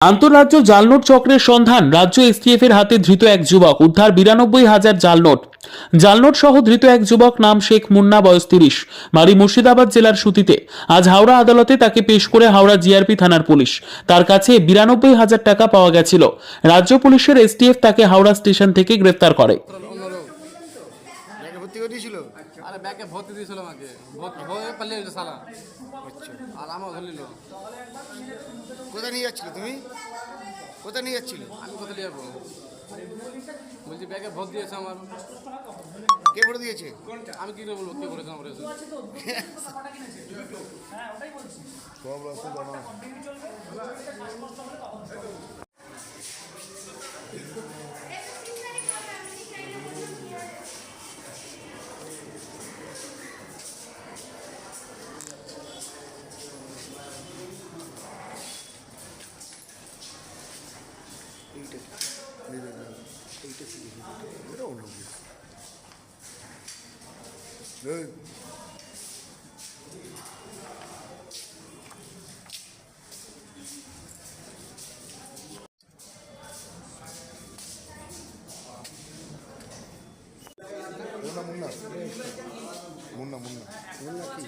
আন্তঃরাজ্য জালনোট চক্রের সন্ধান রাজ্য এসটিএফ এর হাতে ধৃত এক যুবক। উদ্ধার বিরানব্বই হাজার জালনোট। জালনোট সহ ধৃত এক যুবক নাম শেখ মুন্না, বয়স তিরিশ, বাড়ি মুর্শিদাবাদ জেলার সুতিতে। আজ হাওড়া আদালতে তাকে পেশ করে হাওড়া জিআরপি থানার পুলিশ। তার কাছে বিরানব্বই হাজার টাকা পাওয়া গেছিল। রাজ্য পুলিশের এসটিএফ তাকে হাওড়া স্টেশন থেকে গ্রেফতার করে। ব্যাগে ভর্তি করে দিয়েছিল? আরে ব্যাগে ভর্তি দিয়েছিল আমাকে। হয়ে পালিয়ে গেছে সালা আচ্ছা। আর আমার ধরলিল কোথায় নিয়ে যাচ্ছিলে তুমি? কোথায় নিয়ে যাচ্ছিলে? আমি কোথায় নিয়ে যাব? বলছি ব্যাগে ভোট দিয়েছে আমার। কে ভরে দিয়েছে? আমি কি বলব? কে করেছে আমার এসে? সব রাস্তা এইটা এইটা এটা অন্য কিছু। এই, মুন্না মুন্না মুন্না মুন্না মুন্না কি